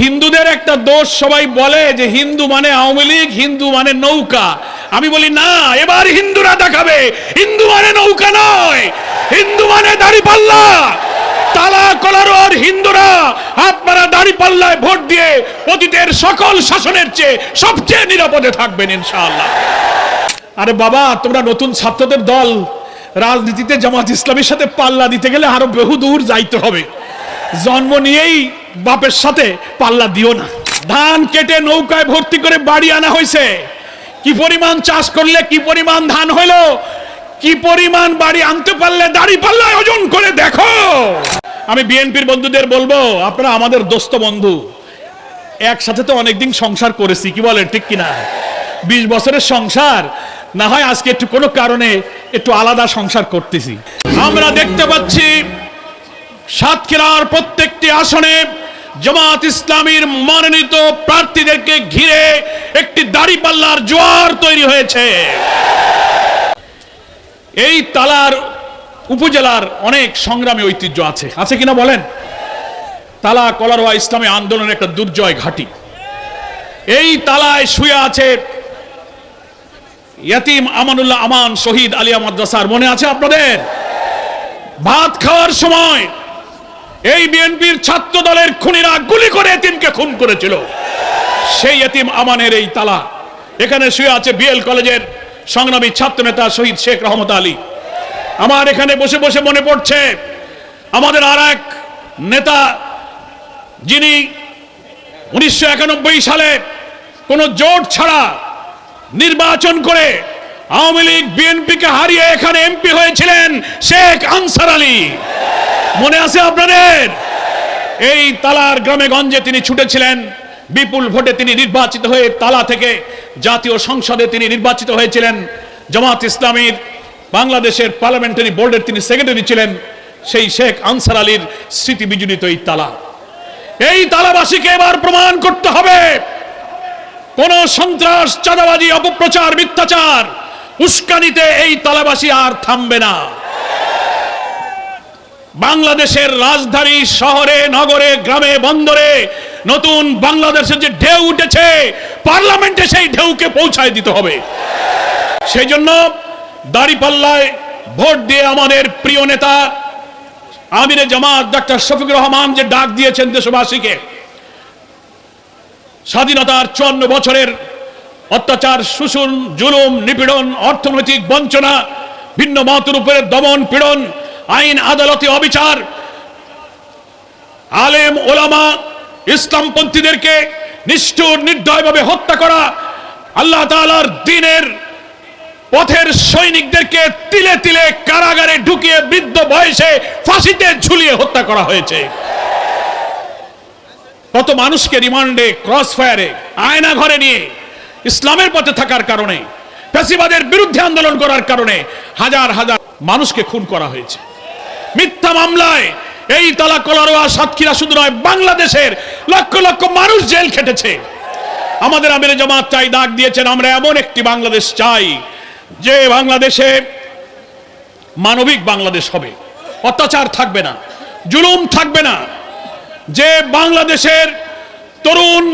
হিন্দুদের একটা দোষ সবাই বলে যে হিন্দু মানে আওয়ামী লীগ, হিন্দু মানে নৌকা। আমি বলি, না, এবার হিন্দুরা দেখাবে। হিন্দু মানে নৌকা নয়। হিন্দু মানে দাড়ি পাল্লা তালা কলারোর হিন্দুরা আপনারা দাড়ি পাল্লায় ভোট দিয়ে অতীতের সকল শাসনের চেয়ে সবচেয়ে নিরাপদে থাকবেন ইনশাআল্লাহ। আরে বাবা, তোমরা নতুন ছাত্রদের দল। রাজনীতিতে জামাত ইসলামের সাথে পাল্লা দিতে গেলে আরও বহু দূর যাইতে হবে। জন্ম নিয়েই বাপের সাথে পাল্লা দিও না। ধান কেটে নৌকায় ভর্তি করে বাড়ি আনা হয়েছে। কি পরিমাণ চাষ করলে, কি পরিমাণ ধান হইল কি পরিমাণ বাড়ি আনতে পারলে দাড়ি পাল্লায় ওজন করে দেখো। আমি বিএনপির বন্ধুদের বলব, আপনারা আমাদের দোস্ত বন্ধু, একসাথে তো অনেকদিন সংসার করেছি, কি বলেন, ঠিক কিনা? বিশ বছরের সংসার, না হয় আজকে একটু কোনো কারণে একটু আলাদা সংসার করতেছি। আমরা দেখতে পাচ্ছি সাতক্ষীরার প্রত্যেকটি আসনে জামাত ইসলামীর মনোনীত প্রার্থীদেরকে ঘিরে একটি দাড়িপাল্লার জোয়ার তৈরি হয়েছে। এই তালার উপজেলার অনেক সংগ্রামী ঐতিহ্য আছে। আছে কিনা বলেন? তালা কলারোয়া ইসলামী আন্দোলনের একটা দুর্জয় ঘাঁটি। এই তালায় শুয়ে আছে ইয়াতিম আমানুল্লাহ আমান শহীদ আলিয়া মাদ্রাসার। মনে আছে আপনাদের? ভাত খাওয়ার সময় এই বিএনপির ছাত্র দলের খুনিরা গুলি করে এতিমকে খুন করেছিল। সেই এতিম আমানের এই তালা। এখানে শুয়ে আছে বিএল কলেজের সংগ্রামী ছাত্র নেতা শহীদ শেখ রহমত আলী। আমার এখানে বসে বসে মনে পড়ছে, আমাদের আর এক নেতা যিনি উনিশশো একানব্বই সালে কোন জোট ছাড়া নির্বাচন করে আওয়ামী লীগ বিএনপিকে হারিয়ে এখানে এমপি হয়েছিলেন শেখ আনসার আলী। মনে আছে আপনাদের? এই তালার গ্রামে গঞ্জে তিনি ছুটেছিলেন। বিপুল ভোটে তিনি নির্বাচিত হয়ে তালা থেকে জাতীয় সংসদে তিনি নির্বাচিত হয়েছিলেন। জামাত ইসলামীর বাংলাদেশের পার্লামেন্টারি বোর্ডের তিনি সেক্রেটারি ছিলেন, সেই শেখ আনসার আলীর স্মৃতি বিজড়িত এই তালা। এই তালাবাসীকে এবার প্রমাণ করতে হবে। কোন সন্ত্রাস, চাঁদাবাজি, অপপ্রচার, মিথ্যাচার, উস্কানিতে এই তালাবাসী আর থামবে না। বাংলাদেশের রাজধানী শহরে, নগরে, গ্রামে, বন্দরে নতুন বাংলাদেশের যে ঢেউ উঠেছে, পার্লামেন্টে সেই ঢেউকে পৌঁছায় দিতে হবে। সেই জন্য দাড়িপাল্লায় ভোট দিয়ে আমাদের প্রিয় নেতা আমিরে জামাত, ডাক্তার শফিকুর রহমান যে ডাক দিয়েছেন দেশবাসীকে, স্বাধীনতার চুয়ান্ন বছরের অত্যাচার, শোষণ, জুলুম, নিপীড়ন, অর্থনৈতিক বঞ্চনা, ভিন্ন মতের উপরে দমন পীড়ন আইন আদালতে অবিচার। আলেম, ওলামা, ইসলামপন্থীদেরকে নিষ্ঠুর, নির্দয়ভাবে হত্যা করা, আল্লাহ তাআলার দিনের পথের সৈনিকদেরকে তিলে তিলে কারাগারে ঢুকিয়ে বৃদ্ধ বয়সে ফাঁসিতে ঝুলিয়ে হত্যা করা হয়েছে। কত মানুষকে রিমান্ডে, ক্রস ফায়ারে, আয়না ঘরে নিয়ে ইসলামের পথে থাকার কারণে, ফ্যাসিবাদের বিরুদ্ধে আন্দোলন করার কারণে হাজার হাজার মানুষকে খুন করা হয়েছে। মিথ্যা মামলায়। এই তালা কলারোয়া সাতক্ষীরা শুধু নয়, বাংলাদেশের লক্ষ লক্ষ মানুষ জেল খেটেছে। আমাদের আমির জামাত চাই, ডাক দিয়েছেন, আমরা এমন একটি বাংলাদেশ চাই, যে বাংলাদেশে মানবিক বাংলাদেশ হবে। অত্যাচার থাকবে না, জুলুম থাকবে না। যে বাংলাদেশের তরুণ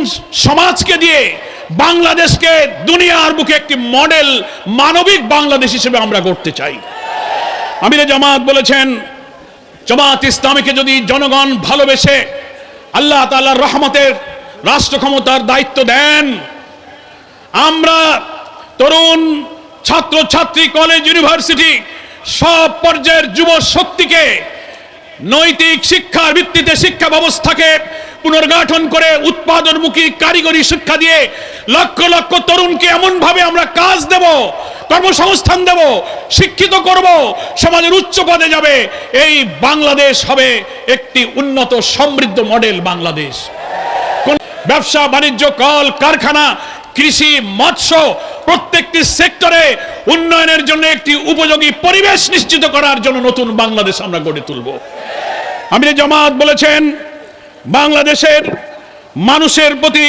সমাজকে দিয়ে বাংলাদেশকে দুনিয়ার বুকে একটি মডেল মানবিক বাংলাদেশ হিসেবে আমরা গড়তে চাই। আমিরে জামাত বলেছেন জামাত ইসলামীকে যদি জনগণ ভালোবেসে আল্লাহ তাআলার রহমতের রাষ্ট্র ক্ষমতার দায়িত্ব দেন, আমরা তরুণ ছাত্র ছাত্রী কলেজ ইউনিভার্সিটি সব পর্যায়ের যুব শক্তিকে নৈতিক শিক্ষার ভিত্তিতে শিক্ষা ব্যবস্থাকে পুনর্গঠন করে উৎপাদনমুখী কারিগরি শিক্ষা দিয়ে লক্ষ লক্ষ তরুণকে এমন ভাবে আমরা কাজ দেব কর্মসংস্থান দেব, শিক্ষিত করব, সমাজের উচ্চ পদে যাবে। এই বাংলাদেশ হবে একটি উন্নত সমৃদ্ধ মডেল বাংলাদেশ। ব্যবসা, বাণিজ্য, কল, কারখানা, কৃষি, মৎস্য প্রত্যেকটি সেক্টরে উন্নয়নের জন্য একটি উপযোগী পরিবেশ নিশ্চিত করার জন্য নতুন বাংলাদেশ আমরা গড়ে তুলব। আমির জামাত বলেছেন, বাংলাদেশের মানুষের প্রতি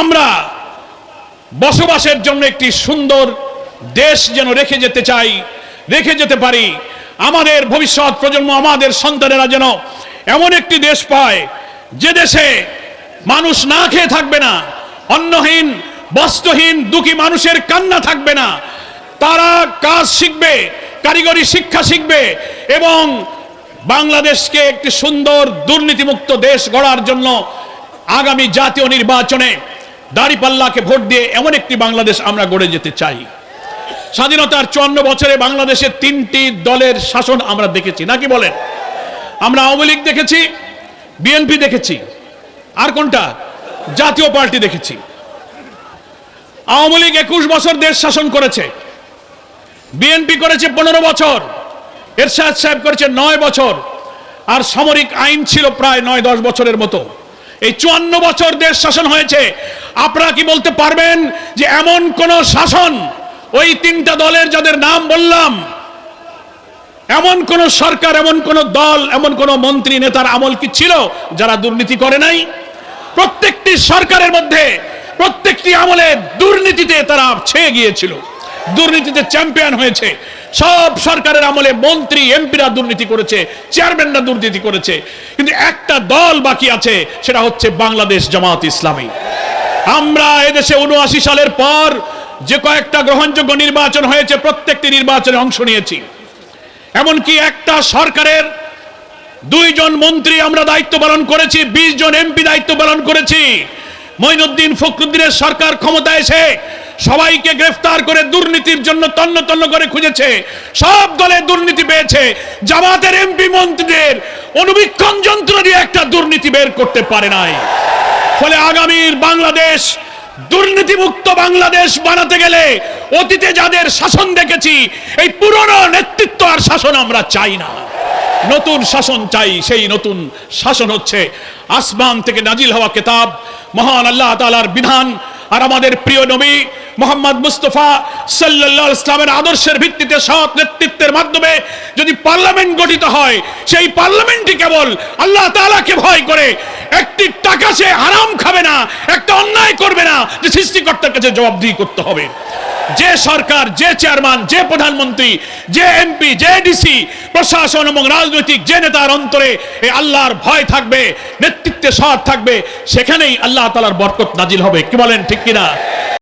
আমরা বসবাসের জন্য একটি সুন্দর দেশ যেন রেখে যেতে চাই, রেখে যেতে পারি। আমাদের ভবিষ্যৎ প্রজন্ম, আমাদের সন্তানেরা যেন এমন একটি দেশ পায়, যে দেশে মানুষ না খেয়ে থাকবে না, অন্নহীন, বস্ত্রহীন, দুঃখী মানুষের কান্না থাকবে না। তারা কাজ শিখবে, কারিগরি শিক্ষা শিখবে এবং বাংলাদেশকে একটি সুন্দর দুর্নীতিমুক্ত দেশ গড়ার জন্য আগামী জাতীয় নির্বাচনে দাড়িপাল্লাকে ভোট দিয়ে এমন একটি বাংলাদেশ আমরা গড়ে যেতে চাই। স্বাধীনতার চুয়ান্ন বছরে বাংলাদেশে তিনটি দলের শাসন আমরা দেখেছি। নাকি বলেন? আমরা আওয়ামী লীগ দেখেছি, বিএনপি দেখেছি, আর কোনটা? জাতীয় পার্টি দেখেছি। আওয়ামী লীগ একুশ বছর দেশ শাসন করেছে। বিএনপি করেছে পনেরো বছর, এরশাদ সাহেব করেছে নয় বছর, আর সামরিক আইন ছিল প্রায় নয় দশ বছরের মতো। এই চুয়ান্ন বছর দেশ শাসন হয়েছে। আপনারা কি বলতে পারবেন যে এমন কোন শাসন ওই তিনটা দলের যাদের নাম বললাম, এমন কোন সরকার, এমন কোন দল, এমন কোন মন্ত্রী, নেতার আমল কি ছিল যারা দুর্নীতি করে নাই? প্রত্যেকটি সরকারের মধ্যে, প্রত্যেকটি আমলে দুর্নীতিতে তারা ছেয়ে গিয়েছিল, দুর্নীতিতে চ্যাম্পিয়ন হয়েছে। সব সরকারের আমলে মন্ত্রী, এমপিরা দুর্নীতি করেছে, চেয়ারম্যানরা দুর্নীতি করেছে। কিন্তু একটা দল বাকি আছে, সেটা হচ্ছে বাংলাদেশ জামাত ইসলামী। আমরা এদেশে উনআশি সালের পর যে কয়েকটা গ্রহণযোগ্য নির্বাচন হয়েছে, প্রত্যেকটি নির্বাচনে অংশ নিয়েছি। এমনকি একটা সরকারের দুইজন মন্ত্রী আমরা দায়িত্ব পালন করেছি, বিশ জন এমপি দায়িত্ব পালন করেছি। মঈনুদ্দিন ফখরুদ্দিনের সরকার ক্ষমতা এসে সবাইকে গ্রেফতার করে দুর্নীতির জন্য তন্ন তন্ন করে খুঁজেছে। সব দলে দুর্নীতি পেয়েছে। জামাতের এমপি মন্ত্রীদের অনুবীক্ষণ যন্ত্র দিয়ে একটা দুর্নীতি বের করতে পারে নাই। ফলে আগামীর বাংলাদেশ দুর্নীতিমুক্ত বাংলাদেশ বানাতে গেলে অতীতে যাদের শাসন দেখেছি, এই পুরনো নেতৃত্ব আর শাসন আমরা চাই না। নতুন শাসন চাই, সেই নতুন শাসন হচ্ছে আসমান থেকে নাজিল হওয়া কেতাব, মহান আল্লাহ তালার বিধান। আর আমাদের প্রিয় নবী মোহাম্মদ মুস্তফা আলাইহি ইসলামের আদর্শের ভিত্তিতে সৎ নেতৃত্বের মাধ্যমে যদি পার্লামেন্ট গঠিত হয়, সেই পার্লামেন্টই কেবল আল্লাহ তাআলাকে ভয় করে। একটি টাকা সে হারাম খাবে না, একটা অন্যায় করবে না, যে সৃষ্টিকর্তার কাছে জবাবদিহি করতে হবে। যে সরকার, যে চেয়ারম্যান, যে প্রধানমন্ত্রী, যে এমপি, যে ডিসি, প্রশাসন এবং রাজনৈতিক যে নেতার অন্তরে এই আল্লাহর ভয় থাকবে, নেতৃত্বে সৎ থাকবে, সেখানেই আল্লাহ তালার বরকত নাজিল হবে। কি বলেন, ঠিক কিনা?